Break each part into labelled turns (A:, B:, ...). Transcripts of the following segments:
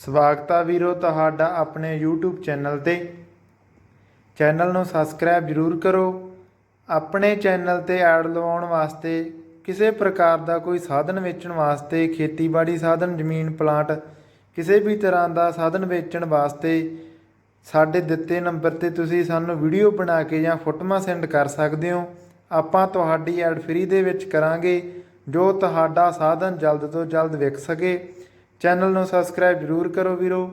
A: ਸਵਾਗਤ ਆ ਵੀਰੋ ਤੁਹਾਡਾ ਆਪਣੇ YouTube ਚੈਨਲ ਤੇ। ਚੈਨਲ ਨੂੰ ਸਬਸਕ੍ਰਾਈਬ ਜ਼ਰੂਰ ਕਰੋ। ਆਪਣੇ ਚੈਨਲ ਤੇ ਐਡ ਲਵਾਉਣ ਵਾਸਤੇ, ਕਿਸੇ ਪ੍ਰਕਾਰ ਦਾ ਕੋਈ ਸਾਧਨ ਵੇਚਣ ਵਾਸਤੇ, ਖੇਤੀਬਾੜੀ ਸਾਧਨ, ਜ਼ਮੀਨ ਪਲਾਂਟ, ਕਿਸੇ ਵੀ ਤਰ੍ਹਾਂ ਦਾ ਸਾਧਨ ਵੇਚਣ ਵਾਸਤੇ ਸਾਡੇ ਦਿੱਤੇ ਨੰਬਰ ਤੇ ਤੁਸੀਂ ਸਾਨੂੰ ਵੀਡੀਓ ਬਣਾ ਕੇ ਜਾਂ ਫੋਟੋਆਂ ਸੈਂਡ ਕਰ ਸਕਦੇ ਹੋ। ਆਪਾਂ ਤੁਹਾਡੀ ਐਡ ਫ੍ਰੀ ਦੇ ਵਿੱਚ ਕਰਾਂਗੇ, ਜੋ ਤੁਹਾਡਾ ਸਾਧਨ ਜਲਦ ਤੋਂ ਜਲਦ ਵਿਕ ਸਕੇ। ਚੈਨਲ ਨੂੰ ਸਬਸਕ੍ਰਾਈਬ ਜ਼ਰੂਰ ਕਰੋ ਵੀਰੋ।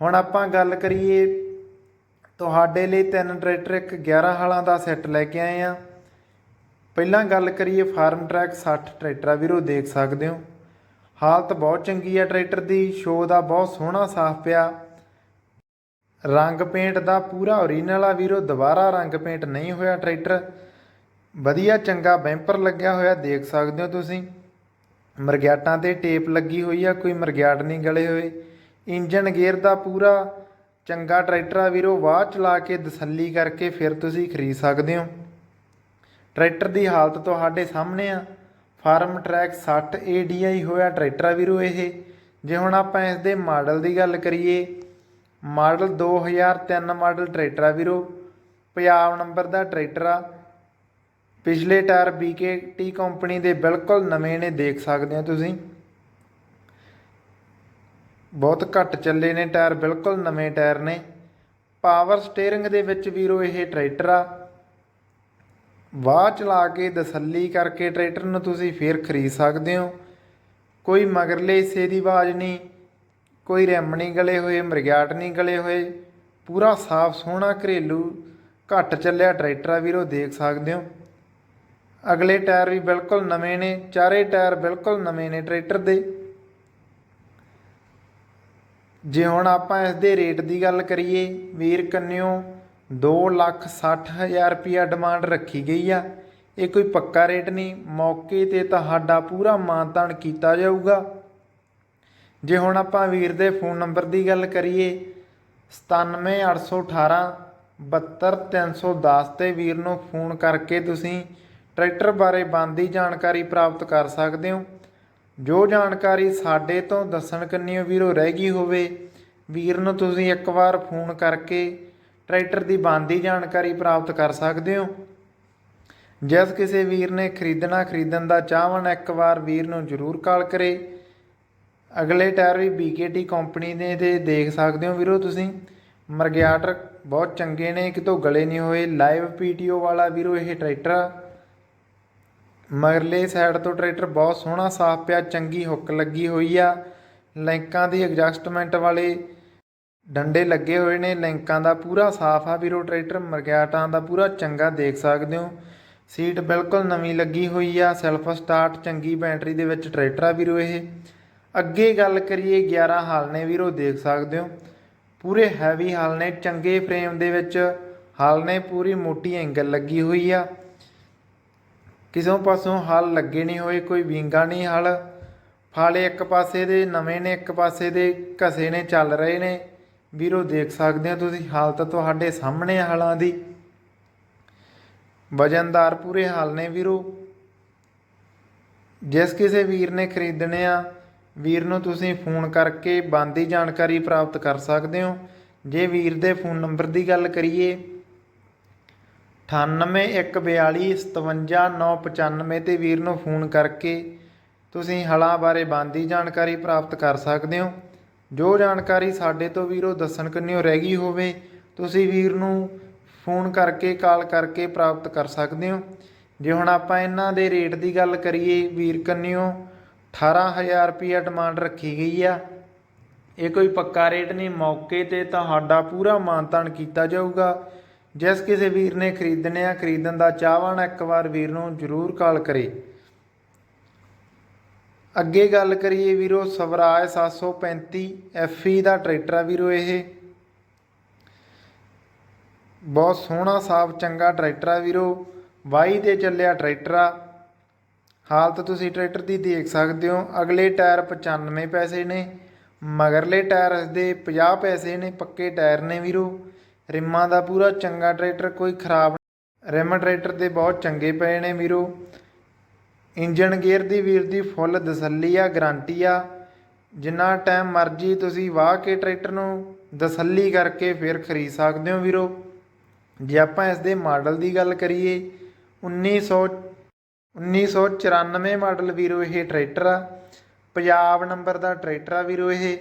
A: ਹੁਣ ਆਪਾਂ ਗੱਲ ਕਰੀਏ ਤੁਹਾਡੇ ਲਈ ਤਿੰਨ ਟਰੈਕਟਰ, ਇੱਕ 11 ਹਾਲਾਂ ਦਾ ਸੈੱਟ ਲੈ ਕੇ ਆਏ ਆ ਪਹਿਲਾਂ ਗੱਲ ਕਰੀਏ ਫਾਰਮ ਟਰੈਕ 60 ਟਰੈਕਟਰ ਵੀਰੋ, ਦੇਖ ਸਕਦੇ ਹੋ। ਹਾਲਤ ਬਹੁਤ ਚੰਗੀ ਆ ਟਰੈਕਟਰ ਦੀ ਸ਼ੋ ਦਾ ਬਹੁਤ ਸੋਹਣਾ ਸਾਫ਼ ਪਿਆ। ਰੰਗ ਪੇਂਟ ਦਾ ਪੂਰਾ ਓਰੀਜਨਲ ਆ ਵੀਰੋ, ਦੁਬਾਰਾ ਰੰਗ ਪੇਂਟ ਨਹੀਂ ਹੋਇਆ ਟਰੈਕਟਰ। ਵਧੀਆ ਚੰਗਾ ਬੈਂਪਰ ਲੱਗਿਆ ਹੋਇਆ, ਦੇਖ ਸਕਦੇ ਹੋ ਤੁਸੀਂ। ਮਰਗਿਆਟਾਂ ਤੇ ਟੇਪ ਲੱਗੀ ਹੋਈ ਆ, ਕੋਈ ਮਰਗਿਆਟ ਨਹੀਂ ਗਲੇ ਹੋਏ। ਇੰਜਨ ਗੇਅਰ ਦਾ ਪੂਰਾ ਚੰਗਾ ਟਰੈਕਟਰ ਆ ਵੀਰੋ, ਵਾਹ ਚਲਾ ਕੇ ਤਸੱਲੀ ਕਰਕੇ ਫਿਰ ਤੁਸੀਂ ਖਰੀਦ ਸਕਦੇ ਹੋ। ਟਰੈਕਟਰ ਦੀ ਹਾਲਤ ਤੁਹਾਡੇ ਸਾਹਮਣੇ ਆ। ਫਾਰਮ ਟਰੈਕ 60 ADI ਹੋਇਆ ਟਰੈਕਟਰ ਆ ਵੀਰੋ ਇਹ। ਜੇ ਹੁਣ ਆਪਾਂ ਇਸ ਦੇ ਮਾਡਲ ਦੀ ਗੱਲ ਕਰੀਏ, ਮਾਡਲ 2003 ਮਾਡਲ ਟਰੈਕਟਰ ਆ ਵੀਰੋ, ਪੰਜਾਬ ਨੰਬਰ ਦਾ ਟਰੈਕਟਰ ਆ। ਪਿਛਲੇ ਟਾਇਰ BKT ਕੰਪਨੀ ਦੇ ਬਿਲਕੁਲ ਨਵੇਂ ਨੇ, ਦੇਖ ਸਕਦੇ ਹੋ ਤੁਸੀਂ। ਬਹੁਤ ਘੱਟ ਚੱਲੇ ਨੇ ਟਾਇਰ, ਬਿਲਕੁਲ ਨਵੇਂ ਟਾਇਰ ਨੇ। ਪਾਵਰ ਸਟੀਅਰਿੰਗ ਦੇ ਵਿੱਚ ਵੀਰੋ ਇਹ ਟਰੈਕਟਰ ਆ। ਵਾਹ ਚਲਾ ਕੇ ਤਸੱਲੀ ਕਰਕੇ ਟਰੈਕਟਰ ਨੂੰ ਤੁਸੀਂ ਫੇਰ ਖਰੀਦ ਸਕਦੇ ਹੋ। ਕੋਈ ਮਗਰਲੇ ਹਿੱਸੇ ਦੀ ਆਵਾਜ਼ ਨਹੀਂ, ਕੋਈ ਰੈਮ ਨਹੀਂ ਗਲੇ ਹੋਏ ਮਰਗਿਆਟ ਨਹੀਂ ਗਲੇ ਹੋਏ। ਪੂਰਾ ਸਾਫ਼ ਸੋਹਣਾ ਘਰੇਲੂ ਘੱਟ ਚੱਲਿਆ ਟਰੈਕਟਰ ਆ ਵੀਰੋ, ਦੇਖ ਸਕਦੇ ਹੋ। ਅਗਲੇ ਟਾਇਰ ਵੀ ਬਿਲਕੁਲ ਨਵੇਂ ਨੇ, ਚਾਰੇ ਟਾਇਰ ਬਿਲਕੁਲ ਨਵੇਂ ਨੇ ਟਰੈਕਟਰ ਦੇ। ਜੇ ਹੁਣ ਆਪਾਂ ਇਸ ਦੇ ਰੇਟ ਦੀ ਗੱਲ ਕਰੀਏ, ਵੀਰ ਕੰਨਿਓ 260000 ਰੁਪਿਆ ਡਿਮਾਂਡ ਰੱਖੀ ਗਈ ਆ। ਇਹ ਕੋਈ ਪੱਕਾ ਰੇਟ ਨਹੀਂ, ਮੌਕੇ ਤੇ ਤੁਹਾਡਾ ਪੂਰਾ ਮਾਨਤਾਨ ਕੀਤਾ ਜਾਊਗਾ। ਜੇ ਹੁਣ ਆਪਾਂ ਵੀਰ ਦੇ ਫੋਨ ਨੰਬਰ ਦੀ ਗੱਲ ਕਰੀਏ 97818 72310 ਤੇ ਵੀਰ ਨੂੰ ਫੋਨ ਕਰਕੇ ਤੁਸੀਂ ਟਰੈਕਟਰ ਬਾਰੇ ਬੰਦੀ ਜਾਣਕਾਰੀ ਪ੍ਰਾਪਤ ਕਰ ਸਕਦੇ ਹੋ। ਜੋ ਜਾਣਕਾਰੀ ਸਾਡੇ ਤੋਂ ਦੱਸਣ ਕੰਨਿਓ ਵੀਰੋ ਰਹਿ ਗਈ ਹੋਵੇ। ਵੀਰ ਨੂੰ ਤੁਸੀਂ ਇੱਕ ਵਾਰ ਫੋਨ ਕਰਕੇ ਟਰੈਕਟਰ ਦੀ ਬੰਦੀ ਜਾਣਕਾਰੀ ਪ੍ਰਾਪਤ ਕਰ ਸਕਦੇ ਹੋ। ਜਿਸ ਕਿਸੇ ਵੀਰ ਨੇ ਖਰੀਦਣਾ ਖਰੀਦਣ ਦਾ ਚਾਹਵਣ ਇੱਕ ਵਾਰ ਵੀਰ ਨੂੰ ਜ਼ਰੂਰ ਕਾਲ ਕਰੇ। ਅਗਲੇ ਟਾਇਰ ਵੀ BKT ਕੰਪਨੀ ਦੇ ਦੇ ਦੇਖ ਸਕਦੇ ਹੋ ਵੀਰੋ ਤੁਸੀਂ। ਮਰਗਿਆਟਰ ਬਹੁਤ ਚੰਗੇ ਨੇ, ਕਿਤੋਂ ਗਲੇ ਨਹੀਂ ਹੋਏ। ਲਾਈਵ PTO ਵਾਲਾ ਵੀਰੋ ਇਹ ਟਰੈਕਟਰ ਆ। ਮਗਰਲੇ ਸਾਈਡ ਤੋਂ ਟਰੈਕਟਰ ਬਹੁਤ ਸੋਹਣਾ, ਸਾਫ਼ ਪਿਆ, ਚੰਗੀ ਹੁੱਕ ਲੱਗੀ ਹੋਈ ਆ। ਲੈਂਕਾਂ ਦੀ ਐਡਜਸਟਮੈਂਟ ਵਾਲੇ ਡੰਡੇ ਲੱਗੇ ਹੋਏ ਨੇ, ਲੈਂਕਾਂ ਦਾ ਪੂਰਾ ਸਾਫ਼ ਆ ਵੀਰੋ ਟਰੈਕਟਰ ਮਰਗਿਆਟਾਂ ਦਾ ਪੂਰਾ ਚੰਗਾ ਦੇਖ ਸਕਦੇ ਹੋ। ਸੀਟ ਬਿਲਕੁਲ ਨਵੀਂ ਲੱਗੀ ਹੋਈ ਆ ਸੈਲਫ ਸਟਾਰਟ ਚੰਗੀ ਬੈਟਰੀ ਦੇ ਵਿੱਚ ਟਰੈਕਟਰ ਆ ਵੀਰੋ ਇਹ। ਅੱਗੇ ਗੱਲ ਕਰੀਏ 11 ਹਾਲ ਨੇ ਵੀਰੋ, ਦੇਖ ਸਕਦੇ ਹੋ। ਪੂਰੇ ਹੈਵੀ ਹਾਲ ਨੇ, ਚੰਗੇ ਫਰੇਮ ਦੇ ਵਿੱਚ ਹਾਲ ਨੇ, ਪੂਰੀ ਮੋਟੀ ਐਂਗਲ ਲੱਗੀ ਹੋਈ ਆ। ਕਿਸੇ ਪਾਸੋਂ ਹਲ ਲੱਗੇ ਨਹੀਂ ਹੋਏ, ਕੋਈ ਵਿੰਗਾ ਨਹੀਂ ਹਲ। ਫਾਲੇ ਇੱਕ ਪਾਸੇ ਦੇ, ਨਵੇਂ ਨੇ ਇੱਕ ਪਾਸੇ ਦੇ, ਘਸੇ ਨੇ, ਚੱਲ ਰਹੇ ਨੇ। ਵੀਰੋ, ਦੇਖ ਸਕਦੇ ਹੋ ਤੁਸੀਂ, ਹਾਲਤ ਤੁਹਾਡੇ ਸਾਹਮਣੇ ਆ ਹਲਾਂ ਦੀ। ਵਜਨਦਾਰ ਪੂਰੇ ਹਾਲ ਨੇ ਵੀਰੋ। ਜਿਸ ਕਿਸੇ ਵੀਰ ਨੇ ਖਰੀਦਣੇ ਆ, ਵੀਰ ਨੂੰ ਤੁਸੀਂ ਫੋਨ ਕਰਕੇ ਬੰਦੀ ਜਾਣਕਾਰੀ ਪ੍ਰਾਪਤ ਕਰ ਸਕਦੇ ਹੋ। ਜੇ ਵੀਰ ਦੇ ਫੋਨ ਨੰਬਰ ਦੀ ਗੱਲ ਕਰੀਏ 9814257995 ਤੇ ਵੀਰ ਨੂੰ ਫੋਨ ਕਰਕੇ ਤੁਸੀਂ ਹਲਾਂ ਬਾਰੇ ਬੰਦੀ ਜਾਣਕਾਰੀ ਪ੍ਰਾਪਤ ਕਰ ਸਕਦੇ ਹੋ। ਜੋ ਜਾਣਕਾਰੀ ਸਾਡੇ ਤੋਂ ਵੀਰੋ ਦੱਸਣ ਕੰਨਿਓ ਰਹਿ ਗਈ ਹੋਵੇ, ਤੁਸੀਂ ਵੀਰ ਨੂੰ ਫੋਨ ਕਰਕੇ, ਕਾਲ ਕਰਕੇ ਪ੍ਰਾਪਤ ਕਰ ਸਕਦੇ ਹੋ। ਜੇ ਹੁਣ ਆਪਾਂ ਇਹਨਾਂ ਦੇ ਰੇਟ ਦੀ ਗੱਲ ਕਰੀਏ, ਵੀਰ ਕੰਨਿਓ 18000 ਰੁਪਿਆ ਡਿਮਾਂਡ ਰੱਖੀ ਗਈ ਆ। ਇਹ ਕੋਈ ਪੱਕਾ ਰੇਟ ਨਹੀਂ, ਮੌਕੇ ਤੇ ਤੁਹਾਡਾ ਪੂਰਾ ਮਾਨਤਾਨ ਕੀਤਾ ਜਾਊਗਾ। ਜਿਸ ਕਿਸੇ ਵੀਰ ਨੇ ਖਰੀਦਣੇ ਆ, ਖਰੀਦਣ ਦਾ ਚਾਹਵਾਨ ਇੱਕ ਵਾਰ ਵੀਰ ਨੂੰ ਜ਼ਰੂਰ ਕਾਲ ਕਰੇ। ਅੱਗੇ ਗੱਲ ਕਰੀਏ ਵੀਰੋ, ਸਵਰਾਜ 735 FE ਦਾ ਟਰੈਕਟਰ ਆ ਵੀਰੋ ਇਹ। ਬਹੁਤ ਸੋਹਣਾ, ਸਾਫ਼, ਚੰਗਾ ਟਰੈਕਟਰ ਆ ਵੀਰੋ। ਵਾਈ ਤੇ ਚੱਲਿਆ ਟਰੈਕਟਰ ਆ। ਹਾਲਤ ਤੁਸੀਂ ਟਰੈਕਟਰ ਦੀ ਦੇਖ ਸਕਦੇ ਹੋ। ਅਗਲੇ ਟਾਇਰ 95 ਪੈਸੇ ਨੇ, ਮਗਰਲੇ ਟਾਇਰ ਦੇ 50 ਪੈਸੇ ਨੇ, ਪੱਕੇ ਟਾਇਰ ਨੇ ਵੀਰੋ। ਰਿਮਾਂ ਦਾ ਪੂਰਾ ਚੰਗਾ ਟਰੈਕਟਰ ਕੋਈ ਖਰਾਬ ਰਿਮ ਟਰੈਕਟਰ 'ਤੇ ਬਹੁਤ ਚੰਗੇ ਪਏ ਨੇ ਵੀਰੋ। ਇੰਜਨ ਗੇਅਰ ਦੀ ਵੀਰ ਦੀ ਫੁੱਲ ਤਸੱਲੀ ਆ, ਗਾਰੰਟੀ ਆ। ਜਿੰਨਾ ਟਾਈਮ ਮਰਜ਼ੀ ਤੁਸੀਂ ਵਾਹ ਕੇ ਟਰੈਕਟਰ ਨੂੰ ਤਸੱਲੀ ਕਰਕੇ ਫਿਰ ਖਰੀਦ ਸਕਦੇ ਹੋ ਵੀਰੋ। ਜੇ ਆਪਾਂ ਇਸ ਦੇ ਮਾਡਲ ਦੀ ਗੱਲ ਕਰੀਏ 1900 1994 ਮਾਡਲ ਵੀਰੋ ਇਹ ਟਰੈਕਟਰ ਆ। ਪੰਜਾਬ ਨੰਬਰ ਦਾ ਟਰੈਕਟਰ ਆ ਵੀਰੋ ਇਹ।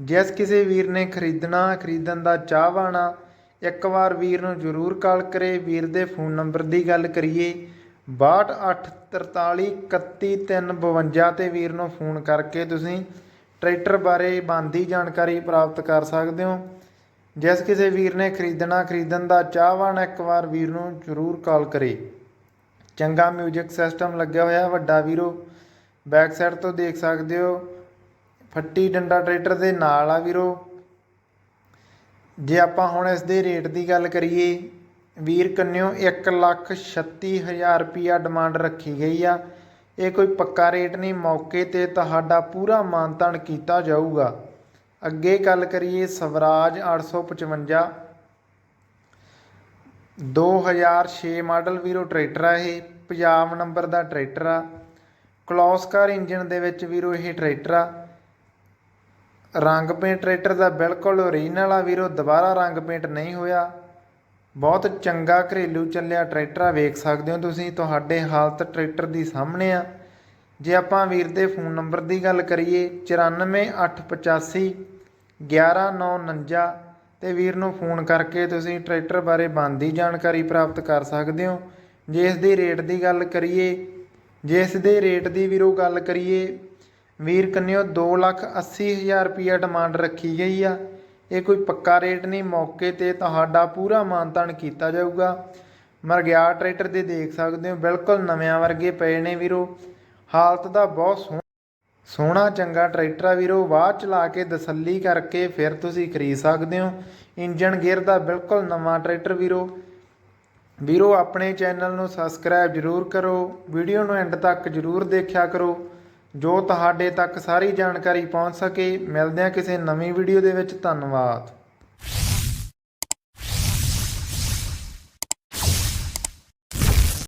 A: ਜਿਸ ਕਿਸੇ ਵੀਰ ਨੇ ਖਰੀਦਣਾ, ਖਰੀਦਣ ਦਾ ਚਾਹਵਾਨ ਆ ਇੱਕ ਵਾਰ ਵੀਰ ਨੂੰ ਜ਼ਰੂਰ ਕਾਲ ਕਰੇ, ਵੀਰ ਦੇ ਫੋਨ ਨੰਬਰ ਦੀ ਗੱਲ ਕਰੀਏ। 6283431352 ਤੇ ਵੀਰ ਨੂੰ ਫੋਨ ਕਰਕੇ ਤੁਸੀਂ ਟਰੈਕਟਰ ਬਾਰੇ ਬੰਦੀ ਜਾਣਕਾਰੀ ਪ੍ਰਾਪਤ ਕਰ ਸਕਦੇ ਹੋ। ਜਿਸ ਕਿਸੇ ਵੀਰ ਨੇ ਖਰੀਦਣਾ, ਖਰੀਦਣ ਦਾ ਚਾਹਵਾਨ, ਇੱਕ ਵਾਰ ਵੀਰ ਨੂੰ ਜ਼ਰੂਰ ਕਾਲ ਕਰੇ। ਚੰਗਾ ਮਿਊਜ਼ਿਕ ਸਿਸਟਮ ਲੱਗਿਆ ਹੋਇਆ, ਵੱਡਾ ਵੀਰੋ। ਬੈਕ ਸਾਈਡ ਤੋਂ ਦੇਖ ਸਕਦੇ ਹੋ। ਫੱਟੀ ਡੰਡਾ ਟਰੈਕਟਰ ਦੇ ਨਾਲ ਆ ਵੀਰੋ। ਜੇ ਆਪਾਂ ਹੁਣ ਇਸ ਦੇ ਰੇਟ ਦੀ ਗੱਲ ਕਰੀਏ, ਵੀਰ ਕੰਨਿਓ 136000 ਰੁਪਿਆ ਡਿਮਾਂਡ ਰੱਖੀ ਗਈ ਆ। ਇਹ ਕੋਈ ਪੱਕਾ ਰੇਟ ਨਹੀਂ, ਮੌਕੇ ਤੇ ਤੁਹਾਡਾ ਪੂਰਾ ਮਾਨਤਾਨ ਕੀਤਾ ਜਾਊਗਾ। ਅੱਗੇ ਗੱਲ ਕਰੀਏ ਸਵਰਾਜ 855 2006 ਮਾਡਲ ਵੀਰੋ ਟਰੈਕਟਰ ਆ ਇਹ, ਪੰਜਾਬ ਨੰਬਰ ਦਾ ਟਰੈਕਟਰ ਆ। ਕਲੋਸਕਾਰ ਇੰਜਨ ਦੇ ਵਿੱਚ ਵੀਰੋ ਇਹ ਟਰੈਕਟਰ ਆ। ਰੰਗ ਪੇਂਟ ਟਰੈਕਟਰ ਦਾ ਬਿਲਕੁਲ ਓਰੀਜਨਲ ਆ ਵੀਰੋ, ਦੁਬਾਰਾ ਰੰਗ ਪੇਂਟ ਨਹੀਂ ਹੋਇਆ। ਬਹੁਤ ਚੰਗਾ ਘਰੇਲੂ ਚੱਲਿਆ ਟਰੈਕਟਰ ਆ, ਵੇਖ ਸਕਦੇ ਹੋ ਤੁਸੀਂ, ਤੁਹਾਡੇ ਹਾਲਤ ਟਰੈਕਟਰ ਦੀ ਸਾਹਮਣੇ ਆ। ਜੇ ਆਪਾਂ ਵੀਰ ਦੇ ਫੋਨ ਨੰਬਰ ਦੀ ਗੱਲ ਕਰੀਏ 94885 11949 ਤੇ ਵੀਰ ਨੂੰ ਫੋਨ ਕਰਕੇ ਤੁਸੀਂ ਟਰੈਕਟਰ ਬਾਰੇ ਬਣਦੀ ਜਾਣਕਾਰੀ ਪ੍ਰਾਪਤ ਕਰ ਸਕਦੇ ਹੋ। ਜੇ ਇਸ ਦੇ ਰੇਟ ਦੀ ਗੱਲ ਕਰੀਏ, ਜੇ ਇਸ ਦੇ ਰੇਟ ਦੀ ਵੀਰੋ ਗੱਲ ਕਰੀਏ ਵੀਰ ਕੰਨਿਓ 280000 ਰੁਪਿਆ ਡਿਮਾਂਡ ਰੱਖੀ ਗਈ ਆ। ਇਹ ਕੋਈ ਪੱਕਾ ਰੇਟ ਨਹੀਂ, ਮੌਕੇ ਤੇ ਤੁਹਾਡਾ ਪੂਰਾ ਮਾਨਤਾਨ ਕੀਤਾ ਜਾਊਗਾ। ਮਰਗਿਆ ਟਰੈਕਟਰ ਦੇ ਦੇਖ ਸਕਦੇ ਹੋ, ਬਿਲਕੁਲ ਨਵਿਆਂ ਵਰਗੇ ਪਏ ਨੇ ਵੀਰੋ। ਹਾਲਤ ਦਾ ਬਹੁਤ ਸੋਹਣਾ ਸੋਹਣਾ ਚੰਗਾ ਟਰੈਕਟਰ ਆ ਵੀਰੋ। ਬਾਅਦ ਚਲਾ ਕੇ ਤਸੱਲੀ ਕਰਕੇ ਫਿਰ ਤੁਸੀਂ ਖਰੀਦ ਸਕਦੇ ਹੋ। ਇੰਜਨ ਗੇਅਰ ਦਾ ਬਿਲਕੁਲ ਨਵਾਂ ਟਰੈਕਟਰ ਵੀਰੋ। ਵੀਰੋ, ਆਪਣੇ ਚੈਨਲ ਨੂੰ ਸਬਸਕ੍ਰਾਈਬ ਜਰੂਰ ਕਰੋ। ਵੀਡੀਓ ਨੂੰ ਐਂਡ ਤੱਕ ਜਰੂਰ ਦੇਖਿਆ ਕਰੋ। ਜੋ ਤੁਹਾਡੇ ਤੱਕ ਸਾਰੀ ਜਾਣਕਾਰੀ ਪਹੁੰਚ ਸਕੇ, ਮਿਲਦੇ ਹਾਂ ਕਿਸੇ ਨਵੀਂ ਵੀਡੀਓ ਦੇ ਵਿੱਚ। ਧੰਨਵਾਦ।